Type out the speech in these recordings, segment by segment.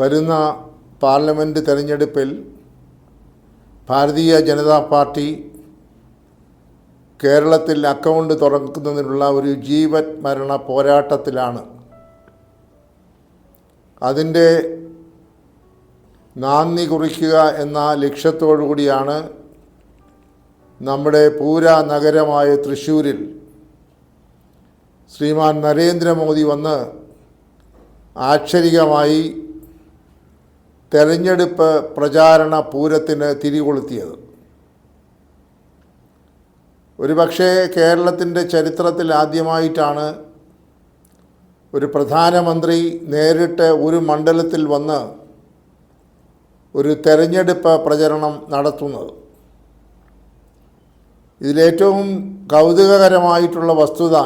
വരുന്ന പാർലമെന്റ് തെരഞ്ഞെടുപ്പിൽ ഭാരതീയ ജനതാ പാർട്ടി കേരളത്തിൽ അക്കൗണ്ട് തുറക്കുന്നതിനുള്ള ഒരു ജീവൻ മരണ പോരാട്ടത്തിലാണ്. അതിന്റെ നാന്ദി കുറിക്കുക എന്ന ലക്ഷ്യത്തോടു കൂടിയാണ് നമ്മുടെ പൂര നഗരമായ തൃശ്ശൂരിൽ ശ്രീമാൻ നരേന്ദ്രമോദി വന്ന് ആക്ഷരികമായി തെരഞ്ഞെടുപ്പ് പ്രചാരണ പൂരത്തിന് തിരികൊളുത്തിയത്. ഒരുപക്ഷേ കേരളത്തിന്റെ ചരിത്രത്തിൽ ആദ്യമായിട്ടാണ് ഒരു പ്രധാനമന്ത്രി നേരിട്ട് ഒരു മണ്ഡലത്തിൽ വന്ന് ഒരു തെരഞ്ഞെടുപ്പ് പ്രചരണം നടത്തുന്നത്. ഇതിലേറ്റവും കൗതുകകരമായിട്ടുള്ള വസ്തുത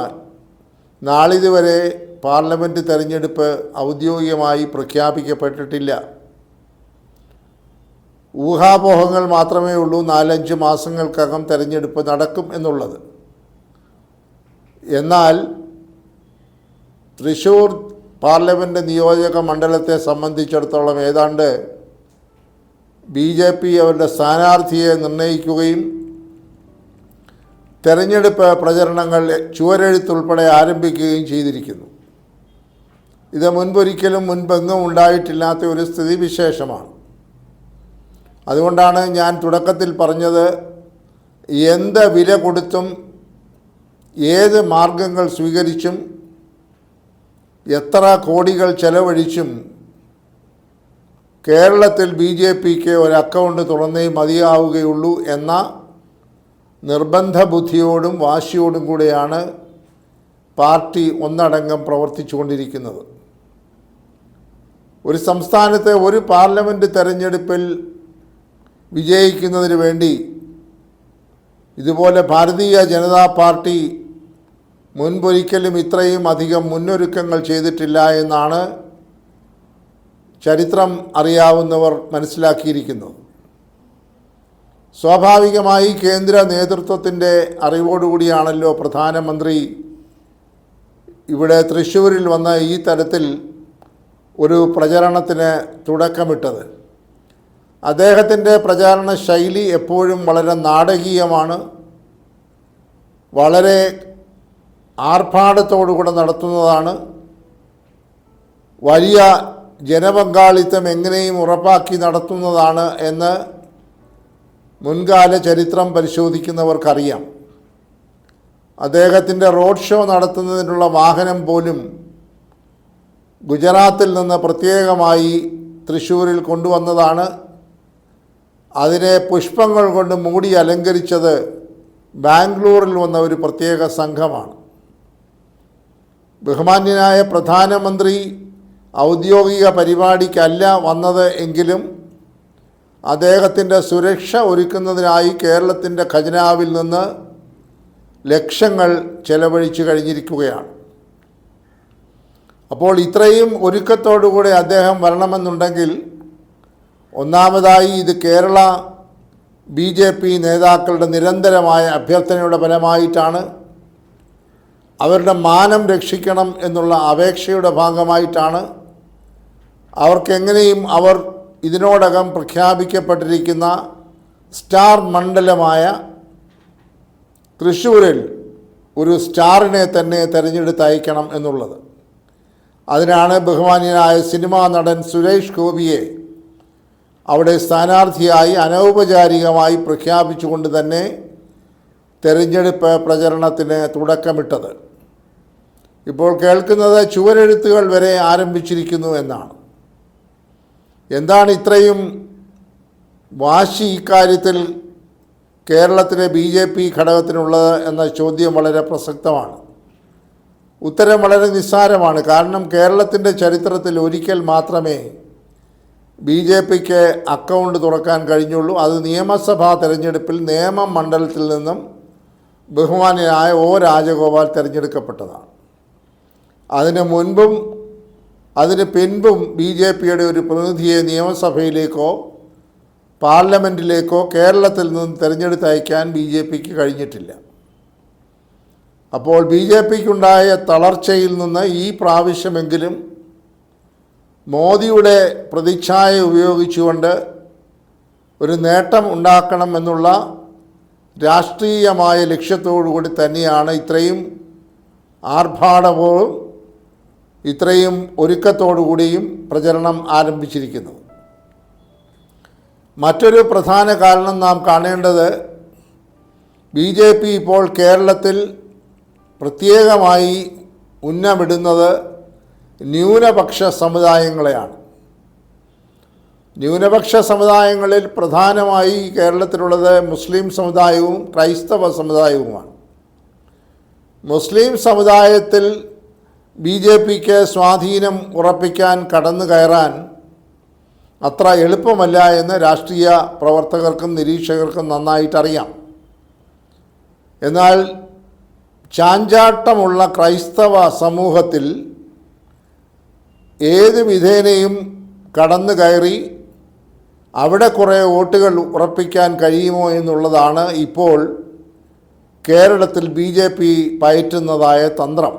നാളിതുവരെ പാർലമെന്റ് തെരഞ്ഞെടുപ്പ് ഔദ്യോഗികമായി പ്രഖ്യാപിക്കപ്പെട്ടിട്ടില്ല. ഊഹാപോഹങ്ങൾ മാത്രമേ ഉള്ളൂ. നാലഞ്ച് മാസങ്ങൾക്കകം തിരഞ്ഞെടുപ്പ് നടക്കും എന്നുള്ളത്. എന്നാൽ തൃശ്ശൂർ പാർലമെന്റ് നിയോജക മണ്ഡലത്തെ സംബന്ധിച്ചിടത്തോളം ഏതാണ്ട് ബി ജെ പി അവരുടെ സ്ഥാനാർത്ഥിയെ നിർണയിക്കുകയും തെരഞ്ഞെടുപ്പ് പ്രചരണങ്ങൾ ചുവരെഴുത്തുൾപ്പെടെ ആരംഭിക്കുകയും ചെയ്തിരിക്കുന്നു. ഇത് മുൻപൊരിക്കലും മുൻപെങ്ങും ഉണ്ടായിട്ടില്ലാത്ത ഒരു സ്ഥിതിവിശേഷമാണ്. അതുകൊണ്ടാണ് ഞാൻ തുടക്കത്തിൽ പറഞ്ഞത് എന്ത് വില കൊടുത്തും ഏത് മാർഗങ്ങൾ സ്വീകരിച്ചും എത്ര കോടികൾ ചെലവഴിച്ചും കേരളത്തിൽ ബി ജെ പിക്ക് ഒരു അക്കൗണ്ട് തുറന്നേ മതിയാവുകയുള്ളൂ എന്ന നിർബന്ധ ബുദ്ധിയോടും വാശിയോടും കൂടെയാണ് പാർട്ടി ഒന്നടങ്കം പ്രവർത്തിച്ചുകൊണ്ടിരിക്കുന്നത്. ഒരു സംസ്ഥാനത്തെ ഒരു പാർലമെന്റ് തെരഞ്ഞെടുപ്പിൽ വിജയിക്കുന്നതിന് വേണ്ടി ഇതുപോലെ ഭാരതീയ ജനതാ പാർട്ടി മുൻപൊരിക്കലും ഇത്രയും അധികം മുന്നൊരുക്കങ്ങൾ ചെയ്തിട്ടില്ല എന്നാണ് ചരിത്രം അറിയാവുന്നവർ മനസ്സിലാക്കിയിരിക്കുന്നത് സ്വാഭാവികമായി കേന്ദ്ര നേതൃത്വത്തിന്റെ അറിവോടുകൂടിയാണല്ലോ പ്രധാനമന്ത്രി ഇവിടെ തൃശ്ശൂരിൽ വന്ന ഈ തരത്തിൽ ഒരു പ്രചരണത്തിന് തുടക്കമിട്ടത്. അദ്ദേഹത്തിന്റെ പ്രചാരണ ശൈലി എപ്പോഴും വളരെ നാടകീയമാണ്. വളരെ ആർഭാടത്തോടുകൂടെ നടത്തുന്നതാണ്. വലിയ ജനപങ്കാളിത്തം എങ്ങനെയും ഉറപ്പാക്കി നടത്തുന്നതാണ് എന്ന് മുൻകാല ചരിത്രം പരിശോധിക്കുന്നവർക്കറിയാം. അദ്ദേഹത്തിന്റെ റോഡ് ഷോ നടത്തുന്നതിനുള്ള വാഹനം പോലും ഗുജറാത്തിൽ നിന്ന് പ്രത്യേകമായി തൃശ്ശൂരിൽ കൊണ്ടുവന്നതാണ്. അതിനെ പുഷ്പങ്ങൾ കൊണ്ട് മൂടി അലങ്കരിച്ചത് ബാംഗ്ലൂരിൽ വന്ന ഒരു പ്രത്യേക സംഘമാണ്. ബഹുമാന്യനായ പ്രധാനമന്ത്രി ഔദ്യോഗിക പരിപാടിക്കല്ല വന്നത് എങ്കിലും അദ്ദേഹത്തിന്റെ സുരക്ഷ ഒരുക്കുന്നതിനായി കേരളത്തിന്റെ ഖജനാവിൽ നിന്ന് ലക്ഷങ്ങൾ ചെലവഴിച്ചു കഴിഞ്ഞിരിക്കുകയാണ്. അപ്പോൾ ഇത്രയും ഒരുക്കത്തോടുകൂടി അദ്ദേഹം വരണമെന്നുണ്ടെങ്കിൽ ഒന്നാമതായി ഇത് കേരള ബി ജെ പി നേതാക്കളുടെ നിരന്തരമായ അഭ്യർത്ഥനയുടെ ഫലമായിട്ടാണ് അവരുടെ മാനം രക്ഷിക്കണം എന്നുള്ള അപേക്ഷയുടെ ഭാഗമായിട്ടാണ് അവർക്കെങ്ങനെയും അവർ ഇതിനോടകം പ്രഖ്യാപിക്കപ്പെട്ടിരിക്കുന്ന സ്റ്റാർ മണ്ഡലമായ തൃശ്ശൂരിൽ ഒരു സ്റ്റാറിനെ തന്നെ തിരഞ്ഞെടുത്ത് അയക്കണം എന്നുള്ളത്. അതിനാണ് ബഹുമാന്യനായ സിനിമാ നടൻ സുരേഷ് ഗോപിയെ അവിടെ സ്ഥാനാർത്ഥിയായി അനൗപചാരികമായി പ്രഖ്യാപിച്ചുകൊണ്ട് തന്നെ തെരഞ്ഞെടുപ്പ് പ്രചരണത്തിന് തുടക്കമിട്ടത്. ഇപ്പോൾ കേൾക്കുന്നത് ചുവരെഴുത്തുകൾ വരെ ആരംഭിച്ചിരിക്കുന്നു എന്നാണ്. എന്താണ് ഇത്രയും വാശി ഇക്കാര്യത്തിൽ കേരളത്തിലെ ബി ജെ പി ഘടകത്തിനുള്ളത് എന്ന ചോദ്യം വളരെ പ്രസക്തമാണ്. ഉത്തരം വളരെ നിസ്സാരമാണ്. കാരണം കേരളത്തിന്റെ ചരിത്രത്തിൽ ഒരിക്കൽ മാത്രമേ ബി ജെ പിക്ക് അക്കൗണ്ട് തുറക്കാൻ കഴിഞ്ഞുള്ളൂ. അത് നിയമസഭാ തെരഞ്ഞെടുപ്പിൽ നിയമ മണ്ഡലത്തിൽ നിന്നും ബഹുമാന്യനായ ഒ രാജഗോപാൽ തിരഞ്ഞെടുക്കപ്പെട്ടതാണ്. അതിന് മുൻപും അതിന് പിൻപും ബി ജെ പിയുടെ ഒരു പ്രതിനിധിയെ നിയമസഭയിലേക്കോ പാർലമെന്റിലേക്കോ കേരളത്തിൽ നിന്ന് തിരഞ്ഞെടുത്ത് അയക്കാൻ ബി ജെ പിക്ക് കഴിഞ്ഞിട്ടില്ല. അപ്പോൾ ബി ജെ പിക്കുണ്ടായ തളർച്ചയിൽ നിന്ന് ഈ പ്രാവശ്യമെങ്കിലും മോദിയുടെ പ്രതിച്ഛായ ഉപയോഗിച്ചുകൊണ്ട് ഒരു നേട്ടം ഉണ്ടാക്കണം എന്നുള്ള രാഷ്ട്രീയമായ ലക്ഷ്യത്തോടു കൂടി തന്നെയാണ് ഇത്രയും ആർഭാടവും ഇത്രയും ഒരുക്കത്തോടു കൂടിയും പ്രചരണം ആരംഭിച്ചിരിക്കുന്നത്. മറ്റൊരു പ്രധാന കാരണം നാം കാണേണ്ടത് ബി ജെ പി ഇപ്പോൾ കേരളത്തിൽ പ്രത്യേകമായി ഉന്നമിടുന്നത് ന്യൂനപക്ഷ സമുദായങ്ങളെയാണ്. ന്യൂനപക്ഷ സമുദായങ്ങളിൽ പ്രധാനമായി കേരളത്തിലുള്ളത് മുസ്ലിം സമുദായവും ക്രൈസ്തവ സമുദായവുമാണ്. മുസ്ലിം സമുദായത്തിൽ ബി ജെ പിക്ക് സ്വാധീനം ഉറപ്പിക്കാൻ കടന്നു കയറാൻ അത്ര എളുപ്പമല്ല എന്ന് രാഷ്ട്രീയ പ്രവർത്തകർക്കും നിരീക്ഷകർക്കും നന്നായിട്ടറിയാം. എന്നാൽ ചാഞ്ചാട്ടമുള്ള ക്രൈസ്തവ സമൂഹത്തിൽ ഏത് വിധേനയും കടന്നു കയറി അവിടെ കുറേ വോട്ടുകൾ ഉറപ്പിക്കാൻ കഴിയുമോ എന്നുള്ളതാണ് ഇപ്പോൾ കേരളത്തിൽ ബി ജെ പി പയറ്റുന്നതായ തന്ത്രം.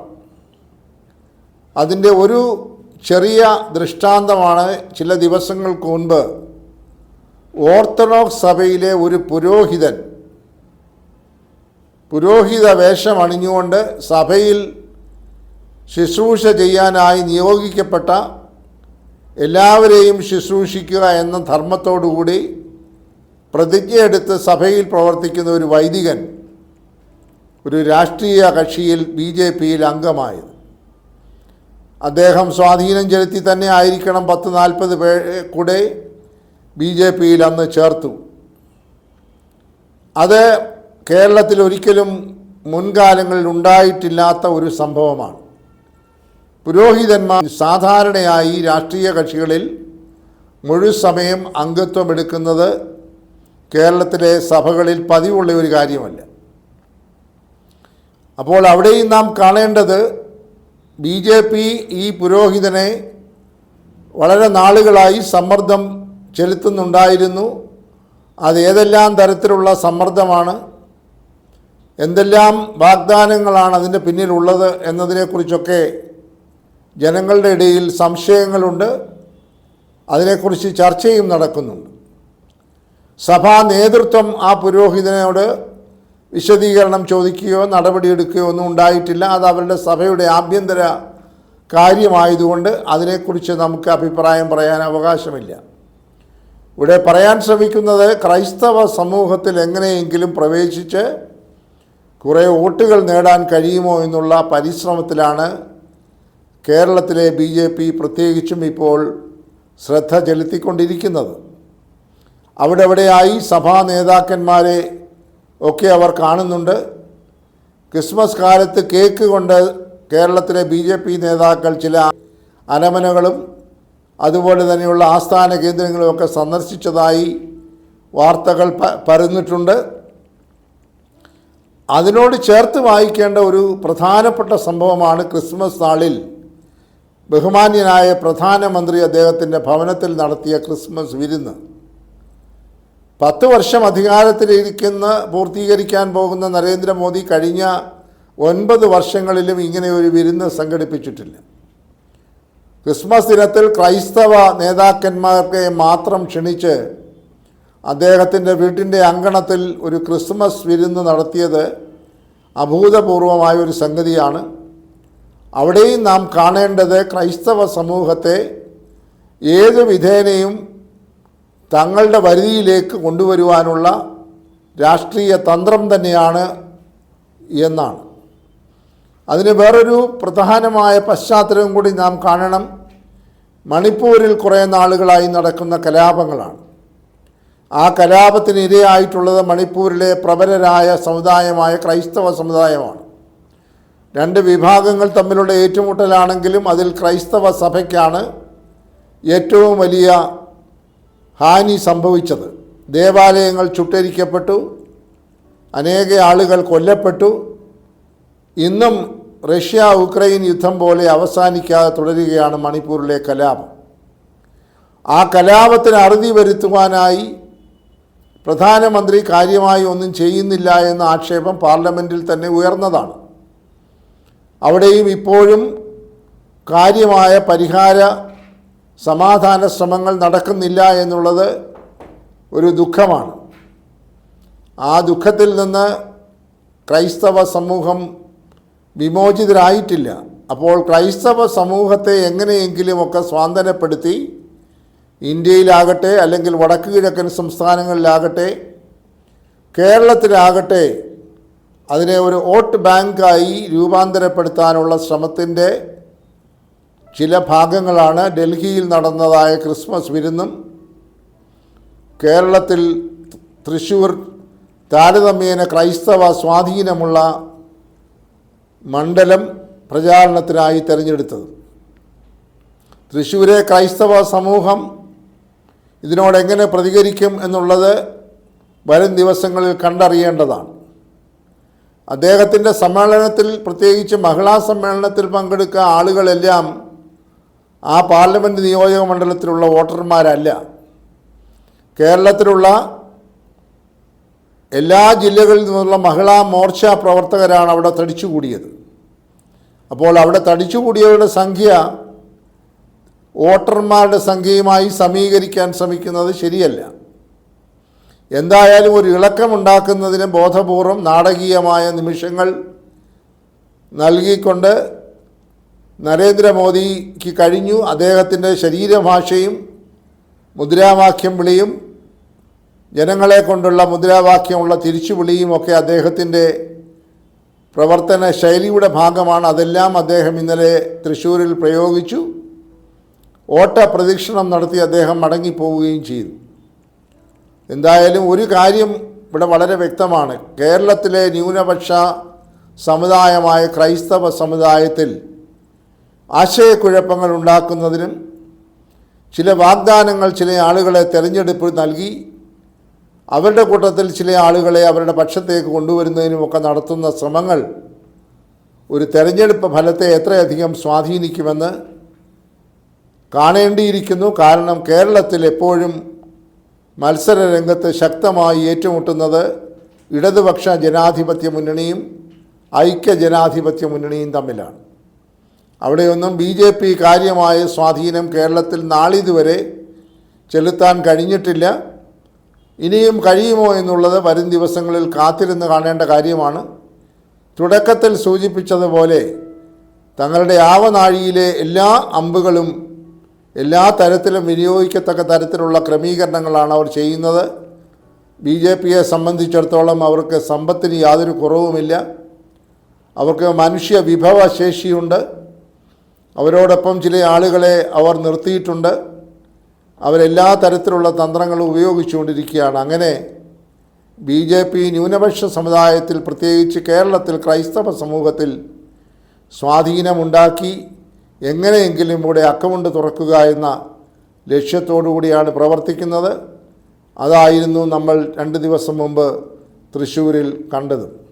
അതിന്റെ ഒരു ചെറിയ ദൃഷ്ടാന്തമാണ് ചില ദിവസങ്ങൾക്ക് മുൻപ് ഓർത്തഡോക്സ് സഭയിലെ ഒരു പുരോഹിതൻ പുരോഹിത വേഷം അണിഞ്ഞുകൊണ്ട് സഭയിൽ ശുശ്രൂഷ ചെയ്യാനായി നിയോഗിക്കപ്പെട്ട എല്ലാവരെയും ശുശ്രൂഷിക്കുക എന്ന ധർമ്മത്തോടുകൂടി പ്രതിജ്ഞയെടുത്ത് സഭയിൽ പ്രവർത്തിക്കുന്ന ഒരു വൈദികൻ ഒരു രാഷ്ട്രീയ കക്ഷിയിൽ ബി ജെ പിയിൽ അംഗമായത്. അദ്ദേഹം സ്വാധീനം ചെലുത്തി തന്നെ ആയിരിക്കണം പത്ത് നാൽപ്പത് പേ കൂടെ ബി ജെ പിയിൽ അന്ന് ചേർത്തു. അത് കേരളത്തിൽ ഒരിക്കലും മുൻകാലങ്ങളിൽ ഉണ്ടായിട്ടില്ലാത്ത ഒരു സംഭവമാണ്. പുരോഹിതന്മാർ സാധാരണയായി രാഷ്ട്രീയ കക്ഷികളിൽ മുഴുസമയം അംഗത്വം എടുക്കുന്നത് കേരളത്തിലെ സഭകളിൽ പതിവുള്ള ഒരു കാര്യമല്ല. അപ്പോൾ അവിടെയും നാം കാണേണ്ടത് ബി ജെ പി ഈ പുരോഹിതനെ വളരെ നാളുകളായി സമ്മർദ്ദം ചെലുത്തുന്നുണ്ടായിരുന്നു. അത് ഏതെല്ലാം തരത്തിലുള്ള സമ്മർദ്ദമാണ്? എന്തെല്ലാം വാഗ്ദാനങ്ങളാണ് അതിന്റെ പിന്നിലുള്ളത് എന്നതിനെക്കുറിച്ചൊക്കെ ജനങ്ങളുടെ ഇടയിൽ സംശയങ്ങളുണ്ട്. അതിനെക്കുറിച്ച് ചർച്ചയും നടക്കുന്നുണ്ട്. സഭാ നേതൃത്വം ആ പുരോഹിതനോട് വിശദീകരണം ചോദിക്കുകയോ നടപടിയെടുക്കുകയോ ഒന്നും ഉണ്ടായിട്ടില്ല. അത് അവരുടെ സഭയുടെ ആഭ്യന്തര കാര്യമായതുകൊണ്ട് അതിനെക്കുറിച്ച് നമുക്ക് അഭിപ്രായം പറയാൻ അവകാശമില്ല. ഇവിടെ പറയാൻ ശ്രമിക്കുന്നത് ക്രൈസ്തവ സമൂഹത്തിൽ എങ്ങനെയെങ്കിലും പ്രവേശിച്ച് കുറേ വോട്ടുകൾ നേടാൻ കഴിയുമോ എന്നുള്ള പരിശ്രമത്തിലാണ് കേരളത്തിലെ ബി ജെ പി പ്രത്യേകിച്ചും ഇപ്പോൾ ശ്രദ്ധ ചെലുത്തിക്കൊണ്ടിരിക്കുന്നത്. അവിടെ എവിടെയായി സഭാ നേതാക്കന്മാരെ ഒക്കെ അവർ കാണുന്നുണ്ട്. ക്രിസ്മസ് കാലത്ത് കേക്ക് കൊണ്ട് കേരളത്തിലെ ബി ജെ പി നേതാക്കൾ ചില അനമനകളും അതുപോലെ തന്നെയുള്ള ആസ്ഥാന കേന്ദ്രങ്ങളുമൊക്കെ സന്ദർശിച്ചതായി വാർത്തകൾ പരന്നിട്ടുണ്ട്. അതിനോട് ചേർത്ത് വായിക്കേണ്ട ഒരു പ്രധാനപ്പെട്ട സംഭവമാണ് ക്രിസ്മസ് നാളിൽ ബഹുമാന്യനായ പ്രധാനമന്ത്രി അദ്ദേഹത്തിന്റെ ഭവനത്തിൽ നടത്തിയ ക്രിസ്മസ് വിരുന്ന്. പത്ത് വർഷം അധികാരത്തിലിരിക്കുന്ന പൂർത്തീകരിക്കാൻ പോകുന്ന നരേന്ദ്രമോദി കഴിഞ്ഞ ഒൻപത് വർഷങ്ങളിലും ഇങ്ങനെ ഒരു വിരുന്ന് സംഘടിപ്പിച്ചിട്ടില്ല. ക്രിസ്മസ് ദിനത്തിൽ ക്രൈസ്തവ നേതാക്കന്മാർക്ക് മാത്രം ക്ഷണിച്ച് അദ്ദേഹത്തിന്റെ വീട്ടിന്റെ അങ്കണത്തിൽ ഒരു ക്രിസ്മസ് വിരുന്ന് നടത്തിയത് അഭൂതപൂർവമായ ഒരു സംഗതിയാണ്. അവിടെയും നാം കാണേണ്ടത് ക്രൈസ്തവ സമൂഹത്തെ ഏത് വിധേനയും തങ്ങളുടെ വരുതിയിലേക്ക് കൊണ്ടുവരുവാനുള്ള രാഷ്ട്രീയ തന്ത്രം തന്നെയാണ് എന്നാണ്. അതിന് വേറൊരു പ്രധാനമായ പശ്ചാത്തലവും കൂടി നാം കാണണം. മണിപ്പൂരിൽ കുറേ നാളുകളായി നടക്കുന്ന കലാപങ്ങളാണ്. ആ കലാപത്തിന് ഇരയായിട്ടുള്ളത് മണിപ്പൂരിലെ പ്രബലരായ സമുദായമായ ക്രൈസ്തവ സമുദായമാണ്. രണ്ട് വിഭാഗങ്ങൾ തമ്മിലുള്ള ഏറ്റുമുട്ടലാണെങ്കിലും അതിൽ ക്രൈസ്തവ സഭയ്ക്കാണ് ഏറ്റവും വലിയ ഹാനി സംഭവിച്ചത്. ദേവാലയങ്ങൾ ചുട്ടരിക്കപ്പെട്ടു അനേക ആളുകൾ കൊല്ലപ്പെട്ടു. ഇന്നും റഷ്യ ഉക്രൈൻ യുദ്ധം പോലെ അവസാനിക്കാതെ തുടരുകയാണ് മണിപ്പൂരിലെ കലാപം. ആ കലാപത്തിന് അറുതി വരുത്തുവാനായി പ്രധാനമന്ത്രി കാര്യമായി ഒന്നും ചെയ്യുന്നില്ല എന്ന ആക്ഷേപം പാർലമെന്റിൽ തന്നെ ഉയർന്നതാണ്. അവിടെയും ഇപ്പോഴും കാര്യമായ പരിഹാര സമാധാന ശ്രമങ്ങൾ നടക്കുന്നില്ല എന്നുള്ളത് ഒരു ദുഃഖമാണ്. ആ ദുഃഖത്തിൽ നിന്ന് ക്രൈസ്തവ സമൂഹം വിമോചിതരായിട്ടില്ല. അപ്പോൾ ക്രൈസ്തവ സമൂഹത്തെ എങ്ങനെയെങ്കിലുമൊക്കെ സ്വാന്തനപ്പെടുത്തി ഇന്ത്യയിലാകട്ടെ അല്ലെങ്കിൽ വടക്ക് കിഴക്കൻ സംസ്ഥാനങ്ങളിലാകട്ടെ കേരളത്തിലാകട്ടെ അതിനെ ഒരു വോട്ട് ബാങ്കായി രൂപാന്തരപ്പെടുത്താനുള്ള ശ്രമത്തിന്റെ ചില ഭാഗങ്ങളാണ് ഡൽഹിയിൽ നടന്നതായ ക്രിസ്മസ് വിരുന്നും കേരളത്തിൽ തൃശ്ശൂർ താരതമ്യേന ക്രൈസ്തവ സ്വാധീനമുള്ള മണ്ഡലം പ്രചാരണത്തിനായി തിരഞ്ഞെടുത്തത്. തൃശ്ശൂരെ ക്രൈസ്തവ സമൂഹം ഇതിനോടെങ്ങനെ പ്രതികരിക്കും എന്നുള്ളത് വരും ദിവസങ്ങളിൽ കണ്ടറിയേണ്ടതാണ്. അദ്ദേഹത്തിന്റെ സമ്മേളനത്തിൽ പ്രത്യേകിച്ച് മഹിളാ സമ്മേളനത്തിൽ പങ്കെടുക്കുക ആളുകളെല്ലാം ആ പാർലമെന്റ് നിയോജക മണ്ഡലത്തിലുള്ള വോട്ടർമാരല്ല. കേരളത്തിലുള്ള എല്ലാ ജില്ലകളിൽ നിന്നുള്ള മഹിളാ മോർച്ച പ്രവർത്തകരാണ് അവിടെ തടിച്ചുകൂടിയത്. അപ്പോൾ അവിടെ തടിച്ചുകൂടിയവരുടെ സംഖ്യ വോട്ടർമാരുടെ സംഖ്യയുമായി സമീകരിക്കാൻ ശ്രമിക്കുന്നത് ശരിയല്ല. എന്തായാലും ഒരു ഇളക്കമുണ്ടാക്കുന്നതിന് ബോധപൂർവം നാടകീയമായ നിമിഷങ്ങൾ നൽകിക്കൊണ്ട് നരേന്ദ്രമോദിക്ക് കഴിഞ്ഞു. അദ്ദേഹത്തിന്റെ ശരീരഭാഷയും മുദ്രാവാക്യം വിളിയും ജനങ്ങളെ കൊണ്ടുള്ള മുദ്രാവാക്യമുള്ള തിരിച്ചുവിളിയും ഒക്കെ അദ്ദേഹത്തിന്റെ പ്രവർത്തന ശൈലിയുടെ ഭാഗമാണ്. അതെല്ലാം അദ്ദേഹം ഇന്നലെ തൃശ്ശൂരിൽ പ്രയോഗിച്ചു. ഓട്ട പ്രദക്ഷിണം നടത്തി അദ്ദേഹം മടങ്ങിപ്പോവുകയും ചെയ്തു. എന്തായാലും ഒരു കാര്യം ഇവിടെ വളരെ വ്യക്തമാണ്. കേരളത്തിലെ ന്യൂനപക്ഷ സമുദായമായ ക്രൈസ്തവ സമുദായത്തിൽ ആശയക്കുഴപ്പങ്ങൾ ഉണ്ടാക്കുന്നതിനും ചില വാഗ്ദാനങ്ങൾ ചില ആളുകളെ തെരഞ്ഞെടുപ്പ് നൽകി അവരുടെ കൂട്ടത്തിൽ ചില ആളുകളെ അവരുടെ പക്ഷത്തേക്ക് കൊണ്ടുവരുന്നതിനുമൊക്കെ നടത്തുന്ന ശ്രമങ്ങൾ ഒരു തെരഞ്ഞെടുപ്പ് ഫലത്തെ എത്രയധികം സ്വാധീനിക്കുമെന്ന് കാണേണ്ടിയിരിക്കുന്നു. കാരണം കേരളത്തിൽ എപ്പോഴും മത്സര രംഗത്ത് ശക്തമായി ഏറ്റുമുട്ടുന്നത് ഇടതുപക്ഷ ജനാധിപത്യ മുന്നണിയും ഐക്യ ജനാധിപത്യ മുന്നണിയും തമ്മിലാണ്. അവിടെയൊന്നും ബി ജെ പി കാര്യമായ സ്വാധീനം കേരളത്തിൽ നാളിതുവരെ ചെലുത്താൻ കഴിഞ്ഞിട്ടില്ല. ഇനിയും കഴിയുമോ എന്നുള്ളത് വരും ദിവസങ്ങളിൽ കാത്തിരുന്ന് കാണേണ്ട കാര്യമാണ്. തുടക്കത്തിൽ സൂചിപ്പിച്ചതുപോലെ തങ്ങളുടെ ആവനാഴിയിലെ എല്ലാ അമ്പുകളും എല്ലാ തരത്തിലും വിനിയോഗിക്കത്തക്ക തരത്തിലുള്ള ക്രമീകരണങ്ങളാണ് അവർ ചെയ്യുന്നത്. ബി ജെ പിയെ സംബന്ധിച്ചിടത്തോളം അവർക്ക് സമ്പത്തിന് യാതൊരു കുറവുമില്ല. അവർക്ക് മനുഷ്യ വിഭവശേഷിയുണ്ട്. അവരോടൊപ്പം ചില ആളുകളെ അവർ നിർത്തിയിട്ടുണ്ട്. അവരെല്ലാ തരത്തിലുള്ള തന്ത്രങ്ങളും ഉപയോഗിച്ചുകൊണ്ടിരിക്കുകയാണ്. അങ്ങനെ ബി ജെ പി ന്യൂനപക്ഷ സമുദായത്തിൽ പ്രത്യേകിച്ച് കേരളത്തിൽ ക്രൈസ്തവ സമൂഹത്തിൽ സ്വാധീനമുണ്ടാക്കി എങ്ങനെയെങ്കിലും ഇവിടെ അക്കൗണ്ട് തുറക്കുക എന്ന ലക്ഷ്യത്തോടു കൂടിയാണ് പ്രവർത്തിക്കുന്നത്. അതായിരുന്നു നമ്മൾ രണ്ട് ദിവസം മുമ്പ് തൃശ്ശൂരിൽ കണ്ടത്.